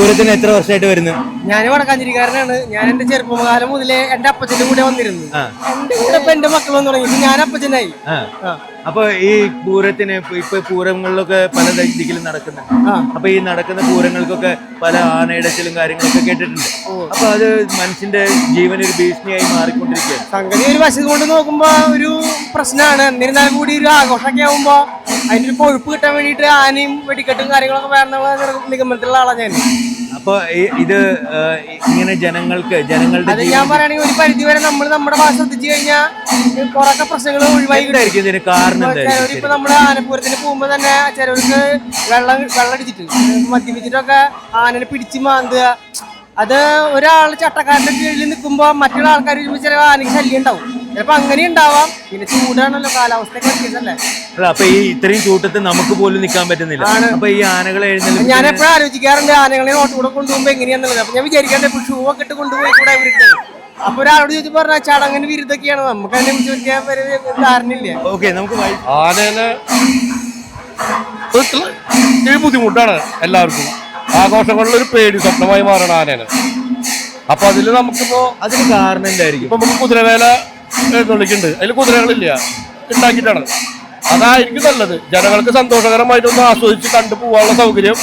പൂരത്തിന് എത്ര വർഷമായിട്ട് വരുന്നു? ഞാൻ വടക്കാഞ്ചേരിക്കാരനാണ്. ഞാൻ എന്റെ ചെറുപ്പകാലം മുതലേ എന്റെ അപ്പച്ചന്റെ കൂടെ വന്നിരുന്നു. എന്റെ കൂടെ ഇപ്പൊ എന്റെ മക്കൾ വന്നു തുടങ്ങി. ഞാൻ അപ്പച്ചനായി. അപ്പൊ ഈ പൂരത്തിന് ഇപ്പൊ- പൂരങ്ങളിലൊക്കെ പല രീതിയിലും നടക്കുന്നുണ്ട്. അപ്പൊ ഈ നടക്കുന്ന പൂരങ്ങൾക്കൊക്കെ പല ആനയിടച്ചിലും കാര്യങ്ങളൊക്കെ കേട്ടിട്ടുണ്ട്. അപ്പൊ അത് മനുഷ്യന്റെ ജീവൻ ഒരു ഭീഷണിയായി മാറിക്കൊണ്ടിരിക്കുകയാണ്. സംഗതി ഒരു വശം കൊണ്ട് നോക്കുമ്പോ ഒരു പ്രശ്നമാണ് എന്നിരുന്നാലും കൂടി ഒരു ആഘോഷമൊക്കെ ആവുമ്പോ അതിന്റെ ഒരു കൊഴുപ്പ് കിട്ടാൻ വേണ്ടിയിട്ട് ആനയും വെടിക്കെട്ടും കാര്യങ്ങളൊക്കെ വേണമെന്നുള്ള നിഗമനത്തിലുള്ള ആളാണ് ഞാൻ. അപ്പൊ ഇത് ഇങ്ങനെ ജനങ്ങൾക്ക് ജനങ്ങളുടെ അത് ഞാൻ പറയുകയാണെങ്കിൽ ഒരു പരിധി വരെ നമ്മൾ നമ്മുടെ ഭാഷ ശ്രദ്ധിച്ചു കഴിഞ്ഞാൽ കുറൊക്കെ പ്രശ്നങ്ങൾ ഒഴിവായി എന്തായിരിക്കും ഇതിന് കാരണം ഇപ്പൊ നമ്മുടെ ആനപ്പൂരത്തിന് പോകുമ്പോ തന്നെ ചിലവർക്ക് വെള്ളം വെള്ളം അടിച്ചിട്ട് മദ്യപിച്ചിട്ടൊക്കെ ആനനെ പിടിച്ച് മാന്തുക. അത് ഒരാൾ ചട്ടക്കാരന്റെ കീഴിൽ നിൽക്കുമ്പോ മറ്റുള്ള ആൾക്കാർ ചില ആനയ്ക്ക് ശല്യം ഉണ്ടാവും. ചിലപ്പോ അങ്ങനെ ഉണ്ടാവാം. പിന്നെ ചൂടാണല്ലോ കാലാവസ്ഥ വ്യത്യാസമല്ലേ അല്ല? അപ്പൊ ഈ ഇത്രയും ചൂട്ടത്ത് നമുക്ക് പോലും നിൽക്കാൻ പറ്റുന്നില്ല. അപ്പൊ ഈ ആനകളെ എഴുന്നേൽ ഞാൻ എപ്പോഴും ആലോചിക്കാറുണ്ട് ആനകളെ ഓട്ടോടെ കൂടെ കൊണ്ടുപോകുമ്പോ എങ്ങനെയാന്നുള്ളത്. അപ്പൊ ഞാൻ വിചാരിക്കാറുണ്ട് ഇപ്പൊ ഷൂ ഒക്കെ ഇട്ട് കൊണ്ടുപോയി കൂടെ ഇവർക്ക് അപ്പൊ ഒരാളോട് ചോദിച്ചു പറഞ്ഞ ചടങ്ങിന് വിരുദ്ധൊക്കെയാണ് നമുക്ക് അതിനെ ചോദിക്കാൻ വലിയ ഒരു ധാരണയില്ല. ഓക്കെ നമുക്ക് വൈ- ആനേനെ വീട്ടിൽ ഇത്തിരി ബുദ്ധിമുട്ടാണ് എല്ലാവർക്കും. ആഘോഷങ്ങളിൽ ഒരു പേടി സ്വപ്നമായി മാറണം ആനേനെ. അപ്പൊ അതിൽ നമുക്കിപ്പോ അതിന് കാരണം എന്തായിരിക്കും? ഇപ്പൊ നമുക്ക് കുതിരവേല എഴുന്നള്ളിക്കുന്നുണ്ട് അതിൽ കുതിരകളില്ല. ഉണ്ടാക്കിയിട്ടാണ് അതായിരിക്കും നല്ലത്. ജനങ്ങൾക്ക് സന്തോഷകരമായിട്ടൊന്ന് ആസ്വദിച്ച് കണ്ടു പോകാനുള്ള സൗകര്യം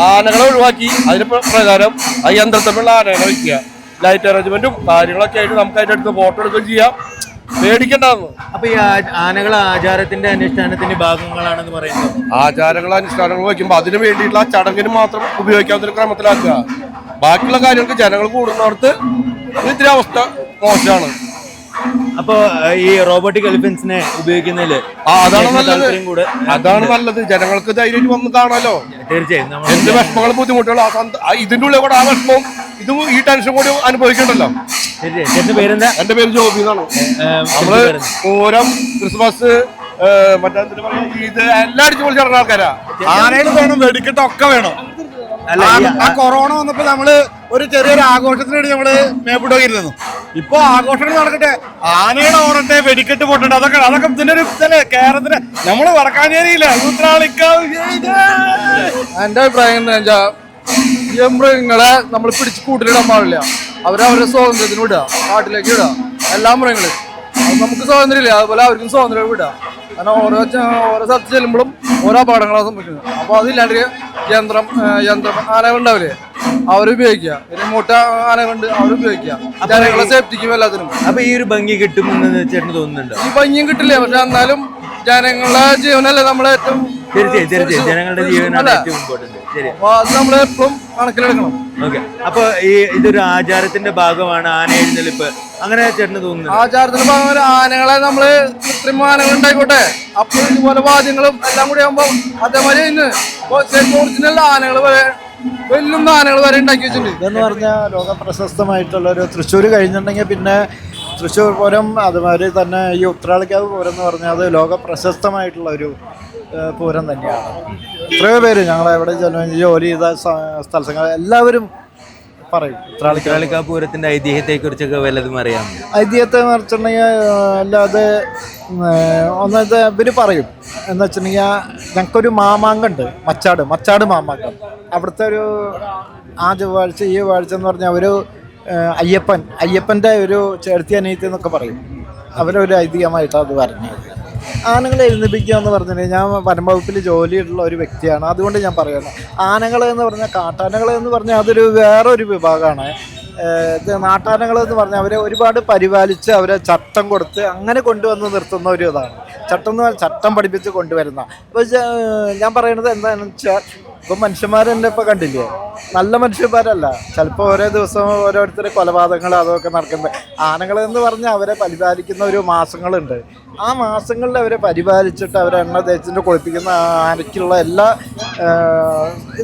ആനകളെ ഒഴിവാക്കി. അതിന് പ്രകാരം ആ യന്ത്രത്തിലുള്ള ആനകളെ വയ്ക്കുക ലൈറ്റ് അറേഞ്ച്മെന്റും കാര്യങ്ങളൊക്കെ ആയിട്ട് നമുക്ക് അതിന്റെ അടുത്ത് ഫോട്ടോ എടുക്കുകയും ചെയ്യാം. പേടിക്കണ്ടെന്ന്. അപ്പൊ ഈ ആനകൾ ആചാരത്തിന്റെ അനുഷ്ഠാനത്തിന്റെ ഭാഗങ്ങളാണെന്ന് പറയുന്നത്? ആചാരങ്ങൾ അനുഷ്ഠാനങ്ങൾ വയ്ക്കുമ്പോൾ അതിന് വേണ്ടിയിട്ടുള്ള ആ ചടങ്ങിന് മാത്രം ഉപയോഗിക്കാവുന്ന ഒരു ക്രമത്തിലാക്കുക. ബാക്കിയുള്ള കാര്യങ്ങൾക്ക് ജനങ്ങൾ ഇത്തിരി അവസ്ഥ മോശമാണ്. അപ്പൊ ഈ റോബോട്ടിക് എലിഫൻസിനെ ഉപയോഗിക്കുന്നതിൽ ആ അതാണ് നല്ലത്. താല്പര്യം കൂടെ അതാണ് നല്ലത്. ജനങ്ങൾക്ക് ധൈര്യം വന്ന് കാണാലോ. തീർച്ചയായും. നമ്മൾ എന്ത് വിഷമങ്ങളും ബുദ്ധിമുട്ടുകളും ആ സന്ത- ആ ഇതിന്റെ ഉള്ളിൽ കൂടെ ആ വിഷമവും ഇതും ഈ ടെൻഷൻ കൂടി അനുഭവിക്കണ്ടല്ലോ. തീർച്ചയായും. ചേട്ടന്റെ പേരെന്താ? എന്റെ പേര് ജോബി എന്നാണ്. നമ്മൾ ചേട്ടന്റെ പേരെന്താ? പൂരം ക്രിസ്മസ് ഏ, മറ്റേ എന്തിനു പറയാ, ഇത് എല്ലാം അടിച്ചു പൊളിച്ച് നടന്ന ആൾക്കാരാ ആനകൾ വേണം വെടിക്കെട്ടൊക്കെ വേണം. അല്ല ഈ ആ കൊറോണ വന്നപ്പോ നമ്മൾ ഒരു ചെറിയൊരു ആഘോഷത്തിന് വേണ്ടി നമ്മൾ മേപ്പിട്ട് പോയിരുന്നു ഇപ്പൊ ആഘോഷങ്ങൾ നടക്കട്ടെ. ആനയുടെ ഓടട്ടെ വെടിക്കെട്ട് പൊട്ടട്ടെ അതൊക്കെ അതൊക്കെ ഇതിന്റെ ഒരു ഇതല്ലേ? കേരളത്തിന് നമ്മൾ വടക്കാഞ്ചേരിയില്ല എന്റെ അഭിപ്രായം എന്താ വെച്ചാ ഈ മൃഗങ്ങളെ നമ്മൾ പിടിച്ച് കൂട്ടിലിടാൻ പാടില്ല. അവരവരുടെ സ്വാതന്ത്ര്യത്തിന് വിടുക. കാട്ടിലേക്ക് വിടുക. എല്ലാ മൃഗങ്ങളും അത് നമുക്ക് സ്വാതന്ത്ര്യമില്ല. അതുപോലെ അവർക്കും സ്വാതന്ത്ര്യം വിടുക. കാരണം ഓരോ ഓരോ സ്ഥലത്ത് ചെല്ലുമ്പോഴും ഓരോ അപകടങ്ങളാണ് സംഭവിക്കുന്നത്. അപ്പോൾ അതില്ലാണ്ട് യന്ത്രം യന്ത്രം ആനകളുണ്ടാവില്ലേ? അവരുപയോഗിക്കുക. പിന്നെ മൂട്ട ആനകളുണ്ട് അവരുപയോഗിക്കുക. ജനങ്ങളെ സേഫ്റ്റിക്കും എല്ലാത്തിനും. അപ്പൊ ഈ ഒരു ഭംഗി കിട്ടുമെന്ന് ചേട്ടന് തോന്നുന്നുണ്ടോ? ഈ ഭംഗിയും കിട്ടില്ല പക്ഷെ എന്നാലും ജനങ്ങളുടെ ജീവനല്ലേ നമ്മളെ ഏറ്റവും തീർച്ചയായും തീർച്ചയായും ജനങ്ങളുടെ ജീവനാണ് ഏറ്റവും ഇമ്പോർട്ടന്റ് ശരി. അത് നമ്മൾ എപ്പോഴും കണക്കിലെടുക്കണം. ഓക്കെ. അപ്പൊ ഈ ഇതൊരു ആചാരത്തിന്റെ ഭാഗമാണ് ആന എഴുന്നള്ളിപ്പ് അങ്ങനെ ചേട്ടന് തോന്നുന്നു ആചാരത്തിന്റെ ഭാഗമാണ് ആനകളെ നമ്മൾ കൃത്രിമ ആനകൾ ഉണ്ടായിക്കോട്ടെ. അപ്പോൾ ഇതുപോലെ വാദ്യങ്ങളും എല്ലാം കൂടി ആകുമ്പോ അതേമാതിരി ഇന്ന് ഒറിജിനൽ ആനകൾ വരെ വെല്ലുന്ന ആനകൾ വരെ ഉണ്ടാക്കി വെച്ചിട്ടുണ്ട്. ഇതെന്ന് പറഞ്ഞാൽ ലോക പ്രശസ്തമായിട്ടുള്ള ഒരു തൃശ്ശൂർ കഴിഞ്ഞിട്ടുണ്ടെങ്കിൽ പിന്നെ തൃശ്ശൂർ പൂരം അതുമാതിരി തന്നെ ഈ ഉത്രാളിക്കാവ് പൂരം എന്ന് പറഞ്ഞാൽ അത് ലോക പ്രശസ്തമായിട്ടുള്ള ഒരു പൂരം തന്നെയാണ്. എത്രയോ പേര് ചെല്ലും ജോലി ചെയ്ത സ്ഥലങ്ങൾ എല്ലാവരും പറയും. ഉത്രാളിക്കാവ് ഉത്രാളിക്കാ പൂരത്തിന്റെ ഐതിഹ്യത്തെ കുറിച്ചൊക്കെ വല്ലതും അറിയാം ഐതിഹ്യത്തെ മറിച്ചിട്ടുണ്ടെങ്കിൽ അല്ലാതെ ഒന്നത് ഇവർ പറയും. എന്ന് വെച്ചിട്ടുണ്ടെങ്കിൽ ഞങ്ങൾക്കൊരു മാമാങ്കുണ്ട് മച്ചാട് മച്ചാട് മാമാങ്കം. അവിടുത്തെ ഒരു ആ ചൊവ്വാഴ്ച ഈ ചൊവ്വാഴ്ച എന്ന് പറഞ്ഞാൽ ഒരു അയ്യപ്പൻ അയ്യപ്പന്റെ ഒരു ചേർത്തി അനിയത്തി എന്നൊക്കെ പറയും. അവരൊരു ഐതിഹ്യമായിട്ടാണ് അത് പറഞ്ഞത് ആനകളെ എഴുന്നേൽപ്പിക്കുക എന്ന് പറഞ്ഞിട്ടുണ്ടെങ്കിൽ ഞാൻ വനംവകുപ്പിൽ ജോലിയുള്ള ഒരു വ്യക്തിയാണ്. അതുകൊണ്ട് ഞാൻ പറയുന്നത് ആനകൾ എന്ന് പറഞ്ഞാൽ കാട്ടാനകൾ എന്ന് പറഞ്ഞാൽ അതൊരു വേറൊരു വിഭാഗമാണ്. നാട്ടാനകൾ എന്ന് പറഞ്ഞാൽ അവരെ ഒരുപാട് പരിപാലിച്ച് അവരെ ചട്ടം കൊടുത്ത് അങ്ങനെ കൊണ്ടുവന്ന് നിർത്തുന്ന ഒരു ഇതാണ്. ചട്ടം എന്ന് ചട്ടം പഠിപ്പിച്ച് കൊണ്ടുവരുന്ന. അപ്പോൾ ഞാൻ പറയുന്നത് എന്താണെന്ന് വെച്ചാൽ ഇപ്പം മനുഷ്യന്മാർ തന്നെ ഇപ്പൊ കണ്ടില്ലേ? നല്ല മനുഷ്യന്മാരല്ല. ചിലപ്പോ ഓരോ ദിവസവും ഓരോരുത്തരെ കൊലപാതകങ്ങൾ അതൊക്കെ നടക്കുന്നത് ആനകൾ എന്ന് പറഞ്ഞാൽ അവരെ പരിപാലിക്കുന്ന ഒരു മാസങ്ങളുണ്ട്. ആ മാസങ്ങളിൽ അവരെ പരിപാലിച്ചിട്ട് അവരെ എണ്ണ തേച്ചിട്ട് കുളിപ്പിക്കുന്ന ആനയ്ക്കുള്ള എല്ലാ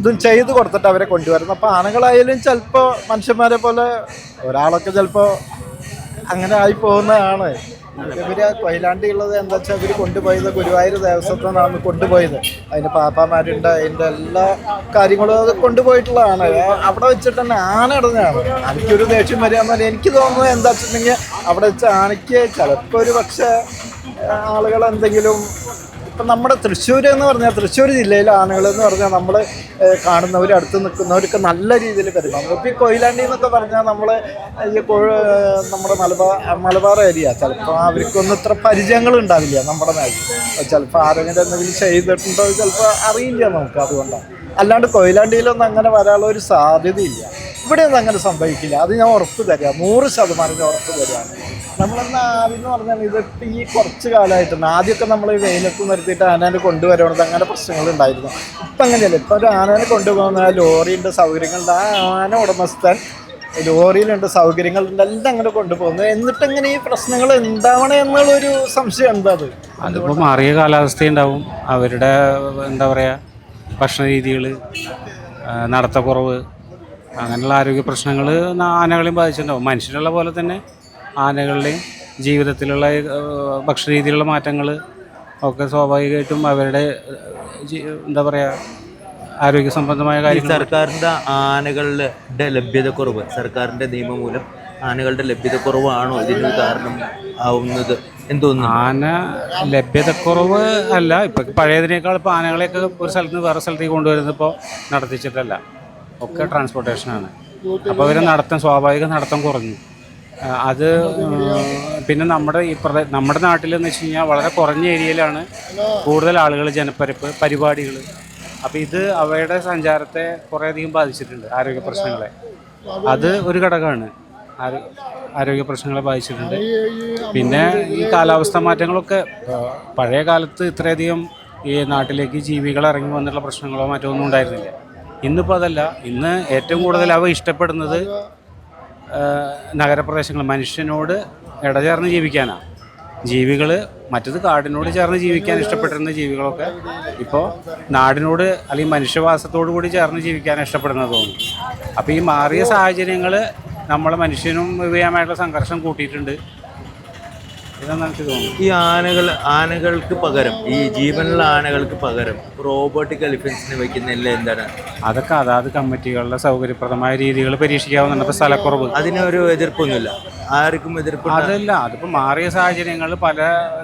ഇതും ചെയ്ത് കൊടുത്തിട്ട് അവരെ കൊണ്ടുവരുന്നു. അപ്പോൾ ആനകളായാലും ചിലപ്പോൾ മനുഷ്യന്മാരെ പോലെ ഒരാളൊക്കെ ചിലപ്പോൾ അങ്ങനെ ആയി പോകുന്നതാണ്. ഇവർ കൊയിലാണ്ടിയുള്ളത് എന്താ വെച്ചാൽ ഇവർ കൊണ്ടുപോയത് ഗുരുവായൂർ ദേവസ്വത്തിനാണ് കൊണ്ടുപോയത്. അതിന് പാപ്പാമാരുണ്ട് അതിന്റെ എല്ലാ കാര്യങ്ങളും അത് കൊണ്ടുപോയിട്ടുള്ളതാണ്. അവിടെ വെച്ചിട്ട് തന്നെ ആന ഇടുന്നതാണ് എനിക്കൊരു ദേഷ്യം വരികയെന്നാൽ എനിക്ക് തോന്നുന്നത് എന്താ വെച്ചിട്ടുണ്ടെങ്കിൽ അവിടെ വെച്ച് ആനയ്ക്ക് ചിലപ്പോൾ ഒരു പക്ഷേ ആളുകൾ എന്തെങ്കിലും ഇപ്പം നമ്മുടെ തൃശ്ശൂർ എന്ന് പറഞ്ഞാൽ തൃശ്ശൂർ ജില്ലയിലെ ആനകൾ എന്ന് പറഞ്ഞാൽ നമ്മൾ കാണുന്നവർ അടുത്ത് നിൽക്കുന്നവർക്ക് നല്ല രീതിയിൽ പെരുമാറും. ഇപ്പോൾ ഈ കൊയിലാണ്ടി എന്നൊക്കെ പറഞ്ഞാൽ നമ്മൾ ഈ കോഴ നമ്മുടെ മലബാർ മലബാർ ഏരിയ ചിലപ്പോൾ അവർക്കൊന്നും ഇത്ര പരിചയങ്ങൾ ഉണ്ടാവില്ല നമ്മുടെ നാട്ടിൽ ചിലപ്പോൾ ആരെങ്കിലും എന്തെങ്കിലും ചെയ്തിട്ടുണ്ടോ ചിലപ്പോൾ അറിയില്ല നമുക്ക് അതുകൊണ്ടാണ്. അല്ലാണ്ട് കൊയിലാണ്ടിയിലൊന്നും അങ്ങനെ വരാനുള്ള ഒരു സാധ്യതയില്ല. ഇവിടെയൊന്നും അങ്ങനെ സംഭവിക്കില്ല. അത് ഞാൻ ഉറപ്പ് തരാം. നൂറ് ശതമാനം ഞാൻ ഉറപ്പ് തരാം. നമ്മളെന്ന് ആദ്യം എന്ന് പറഞ്ഞാൽ ഇതിട്ട് ഈ കുറച്ച് കാലമായിട്ട് ആദ്യമൊക്കെ നമ്മൾ ഈ വെയിലത്ത് നിർത്തിയിട്ട് ആനേനെ കൊണ്ടുവരുന്നത് അങ്ങനെ പ്രശ്നങ്ങൾ ഉണ്ടായിരുന്നു ഇപ്പം അങ്ങനെയല്ല. ഇപ്പം ഒരു ആനേനെ കൊണ്ടുപോകുന്ന ലോറിയുണ്ട് സൗകര്യങ്ങളുണ്ട്. ആ ആന ഉടമസ്ഥൻ ലോറിയിലുണ്ട് സൗകര്യങ്ങളുണ്ട് എല്ലാം അങ്ങനെ കൊണ്ടുപോകുന്നത് എന്നിട്ട് എങ്ങനെ ഈ പ്രശ്നങ്ങൾ ഉണ്ടാവണേ എന്നുള്ളൊരു സംശയം എന്താ അത്? അതിപ്പോൾ മാറിയ കാലാവസ്ഥ ഉണ്ടാവും അവരുടെ എന്താ പറയുക ഭക്ഷണ രീതികൾ നടത്തക്കുറവ് അങ്ങനെയുള്ള ആരോഗ്യ പ്രശ്നങ്ങൾ ആനകളെയും ബാധിച്ചിട്ടുണ്ടാവും. മനുഷ്യരുള്ള പോലെ തന്നെ ആനകളുടെയും ജീവിതത്തിലുള്ള ഏഹ്, ഭക്ഷണ രീതിയിലുള്ള മാറ്റങ്ങൾ ഒക്കെ സ്വാഭാവികമായിട്ടും അവരുടെ എന്താ പറയുക ആരോഗ്യ സംബന്ധമായ കാര്യം സർക്കാരിന്റെ ആനകളുടെ ലഭ്യതക്കുറവ് സർക്കാരിന്റെ നിയമം മൂലം ആനകളുടെ ലഭ്യതക്കുറവാണോ ഇതിന് കാരണം ആവുന്നത്? എന്തോന്നു ആന ലഭ്യതക്കുറവ് അല്ല ഇപ്പം പഴയതിനേക്കാൾ ഇപ്പോൾ ആനകളെയൊക്കെ ഒരു സ്ഥലത്ത് നിന്ന് വേറെ സ്ഥലത്തേക്ക് കൊണ്ടുവരുന്നത് ഇപ്പോൾ നടത്തിച്ചിട്ടല്ല. ഒക്കെ ട്രാൻസ്പോർട്ടേഷനാണ് അപ്പോൾ അവർ നടത്തം സ്വാഭാവിക നടത്തം കുറഞ്ഞു. അത് പിന്നെ നമ്മുടെ ഈ പ്രദേ നമ്മുടെ നാട്ടിൽ എന്ന് വെച്ച് കഴിഞ്ഞാൽ വളരെ കുറഞ്ഞ ഏരിയയിലാണ് കൂടുതൽ ആളുകൾ ജനപ്പരപ്പ് പരിപാടികൾ. അപ്പോൾ ഇത് അവയുടെ സഞ്ചാരത്തെ കുറേയധികം ബാധിച്ചിട്ടുണ്ട് ആരോഗ്യ പ്രശ്നങ്ങളെ. അത് ഒരു ഘടകമാണ് ആരോഗ്യ പ്രശ്നങ്ങളെ ബാധിച്ചിട്ടുണ്ട്. പിന്നെ ഈ കാലാവസ്ഥ മാറ്റങ്ങളൊക്കെ പഴയ കാലത്ത് ഇത്രയധികം ഈ നാട്ടിലേക്ക് ജീവികൾ ഇറങ്ങി വന്നിട്ടുള്ള പ്രശ്നങ്ങളോ മറ്റോ ഒന്നും ഉണ്ടായിരുന്നില്ല. ഇന്നിപ്പോൾ അതല്ല ഇന്ന് ഏറ്റവും കൂടുതൽ അവ ഇഷ്ടപ്പെടുന്നത് നഗരപ്രദേശങ്ങൾ മനുഷ്യനോട് ഇടചേർന്ന് ജീവിക്കാനാണ് ജീവികൾ മറ്റത് കാടിനോട് ചേർന്ന് ജീവിക്കാൻ ഇഷ്ടപ്പെട്ടിരുന്ന ജീവികളൊക്കെ ഇപ്പോൾ നാടിനോട് അല്ലെങ്കിൽ മനുഷ്യവാസത്തോടു കൂടി ചേർന്ന് ജീവിക്കാൻ ഇഷ്ടപ്പെടുന്നത് തോന്നുന്നു അപ്പോൾ ഈ മാറിയ സാഹചര്യങ്ങൾ നമ്മളെ മനുഷ്യനും ഇവയുമായിട്ടുള്ള സംഘർഷം കൂട്ടിയിട്ടുണ്ട്. ഈ ആനകൾ ആനകൾക്ക് പകരം ഈ ജീവനുള്ള ആനകൾക്ക് പകരം റോബോട്ടിക് എലിഫൻസിന് വെക്കുന്നില്ല എന്താണ്? അതൊക്കെ അതാത് കമ്മിറ്റികളുടെ സൗകര്യപ്രദമായ രീതികൾ പരീക്ഷിക്കാവുന്നുണ്ട് സ്ഥലക്കുറവ്. അതിനൊരു എതിർപ്പൊന്നുമില്ല. ആർക്കും എതിർപ്പ് അതല്ല. അതിപ്പോൾ മാറിയ സാഹചര്യങ്ങളിൽ പല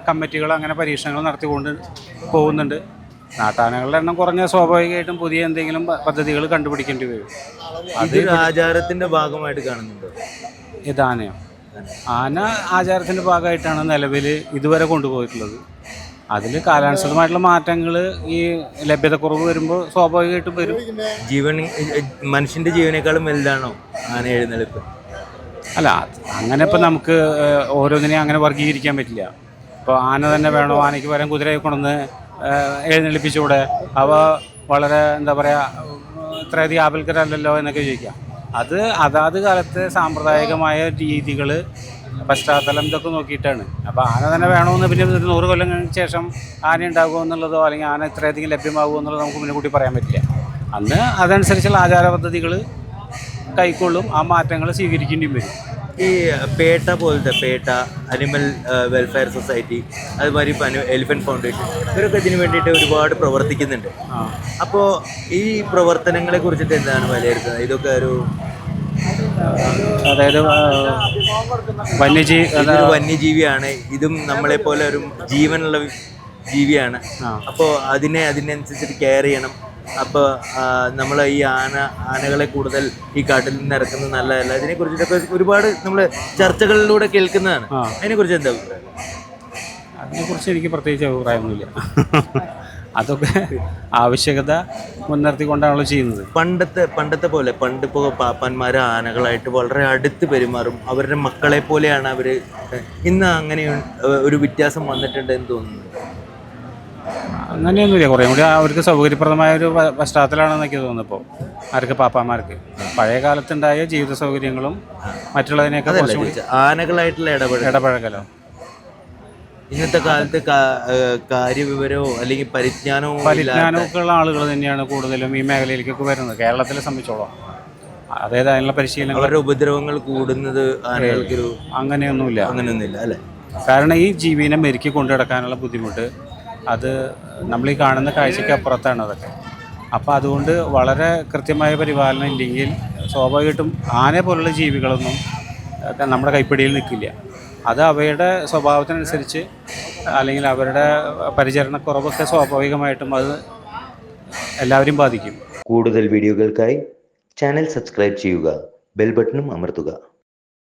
കമ്മിറ്റികളും അങ്ങനെ പരീക്ഷണങ്ങൾ നടത്തിക്കൊണ്ട് പോകുന്നുണ്ട്. നാട്ടാനകളുടെ എണ്ണം കുറഞ്ഞ സ്വാഭാവികമായിട്ടും പുതിയ എന്തെങ്കിലും പദ്ധതികൾ കണ്ടുപിടിക്കേണ്ടി വരും. അത് ആചാരത്തിന്റെ ഭാഗമായിട്ട് കാണുന്നുണ്ട്? ഇത് ആനയോ? ആന ആചാരത്തിന്റെ ഭാഗമായിട്ടാണ് നിലവിൽ ഇതുവരെ കൊണ്ടുപോയിട്ടുള്ളത്. അതിൽ കാലാനുസൃതമായിട്ടുള്ള മാറ്റങ്ങൾ ഈ ലഭ്യതക്കുറവ് വരുമ്പോൾ സ്വാഭാവികമായിട്ടും വരും. ജീവൻ മനുഷ്യന്റെ ജീവനേക്കാളും വലുതാണോ ആന എഴുന്നള്ളിപ്പ്? അല്ല അങ്ങനെ ഇപ്പം നമുക്ക് ഓരോന്നിനെയും അങ്ങനെ വർഗീകരിക്കാൻ പറ്റില്ല. ഇപ്പോൾ ആന തന്നെ വേണോ ആനയ്ക്ക് പകരം കുതിരയെ കൊണ്ടുവന്ന് എഴുന്നള്ളിപ്പിച്ചുകൂടെ അവ വളരെ എന്താ പറയുക ഇത്രയധികം ആപൽക്കരല്ലല്ലോ എന്നൊക്കെ ചോദിക്കാം. അത് അതാത് കാലത്തെ സാമ്പ്രദായികമായ രീതികൾ പശ്ചാത്തലം ഇതൊക്കെ നോക്കിയിട്ടാണ്. അപ്പോൾ ആന തന്നെ വേണമെന്ന് പിന്നെ ഒരു നൂറ് കൊല്ലം കഴിഞ്ഞ ശേഷം ആന ഉണ്ടാകുമോ എന്നുള്ളതോ അല്ലെങ്കിൽ ആന ഇത്രയധികം ലഭ്യമാകുമോ എന്നുള്ളത് നമുക്ക് മുൻകൂട്ടി പറയാൻ പറ്റില്ല. അന്ന് അതനുസരിച്ചുള്ള ആചാര പദ്ധതികൾ കൈക്കൊള്ളും ആ മാറ്റങ്ങൾ സ്വീകരിക്കേണ്ടിയും വരും. ഈ പേട്ട പോലത്തെ പേട്ട അനിമൽ വെൽഫെയർ സൊസൈറ്റി അതുമാതിരി എലിഫന്റ് ഫൗണ്ടേഷൻ ഇവരൊക്കെ ഇതിനു വേണ്ടിയിട്ട് ഒരുപാട് പ്രവർത്തിക്കുന്നുണ്ട്. അപ്പോൾ ഈ പ്രവർത്തനങ്ങളെ കുറിച്ചിട്ട് എന്താണ് വിലയിരുത്തുന്നത്? ഇതൊക്കെ ഒരു അതായത് വന്യജീവി വന്യജീവിയാണ്. ഇതും നമ്മളെ പോലെ ഒരു ജീവനുള്ള ജീവിയാണ്. അപ്പോൾ അതിനെ അതിനനുസരിച്ച് കെയർ ചെയ്യണം. അപ്പോൾ നമ്മൾ ഈ ആന ആനകളെ കൂടുതൽ ഈ കാട്ടിൽ നിന്ന് ഇറക്കുന്നത് നല്ലതല്ല. അതിനെ കുറിച്ചിട്ടൊക്കെ ഒരുപാട് നമ്മൾ ചർച്ചകളിലൂടെ കേൾക്കുന്നതാണ്. അതിനെക്കുറിച്ച് എന്താ അഭിപ്രായം? അതിനെക്കുറിച്ച് എനിക്ക് പ്രത്യേകിച്ച് അഭിപ്രായമൊന്നുമില്ല. അതൊക്കെ ആവശ്യകത മുൻനിർത്തിക്കൊണ്ടാണല്ലോ ചെയ്യുന്നത്. പണ്ടത്തെ പണ്ടത്തെ പോലെ പണ്ട് ഇപ്പോൾ പാപ്പന്മാർ ആനകളായിട്ട് വളരെ അടുത്ത് പെരുമാറും. അവരുടെ മക്കളെ പോലെയാണ് അവർ ഇന്ന് അങ്ങനെ ഒരു വ്യത്യാസം വന്നിട്ടുണ്ട് എന്ന് തോന്നുന്നു. അങ്ങനെയൊന്നുമില്ല. കുറേ കൂടി അവർക്ക് സൗകര്യപ്രദമായ ഒരു പശ്ചാത്തലമാണെന്നൊക്കെ തോന്നുന്നു ഇപ്പോൾ ആർക്ക് പാപ്പാമാർക്ക് പഴയ കാലത്തുണ്ടായ ജീവിത സൗകര്യങ്ങളും ചോദിച്ചത് ആനകളായിട്ടുള്ള ഇടപഴകലോ? ഇന്നത്തെ കാലത്ത് കാര്യവിവരമോ അല്ലെങ്കിൽ പരിജ്ഞാനവും പരിജ്ഞാനമൊക്കെ ഉള്ള ആളുകൾ തന്നെയാണ് കൂടുതലും ഈ മേഖലയിലേക്കൊക്കെ വരുന്നത്. കേരളത്തിലെ സംബന്ധിച്ചോളം. അതായത് അതിനുള്ള പരിശീലനം അവരുടെ ഉപദ്രവങ്ങൾ കൂടുന്നത് ആനകൾക്കൊരു അങ്ങനെയൊന്നുമില്ല. അങ്ങനെയൊന്നുമില്ല അല്ലേ? കാരണം ഈ ജീവിനെ മെരുക്കി കൊണ്ടു നടക്കാനുള്ള ബുദ്ധിമുട്ട് അത് നമ്മൾ ഈ കാണുന്ന കാഴ്ചയ്ക്ക് അപ്പുറത്താണ് അതൊക്കെ. അപ്പോൾ അതുകൊണ്ട് വളരെ കൃത്യമായ പരിപാലനം ഇല്ലെങ്കിൽ സ്വാഭാവികമായിട്ടും ആനെ പോലുള്ള ജീവികളൊന്നും നമ്മുടെ കൈപ്പിടിയിൽ നിൽക്കില്ല. അത് അവയുടെ സ്വഭാവത്തിനനുസരിച്ച് അല്ലെങ്കിൽ അവരുടെ പരിചരണക്കുറവൊക്കെ സ്വാഭാവികമായിട്ടും അത് എല്ലാവരെയും ബാധിക്കും. കൂടുതൽ വീഡിയോകൾക്കായി ചാനൽ സബ്സ്ക്രൈബ് ചെയ്യുക ബെൽ ബട്ടണും അമർത്തുക.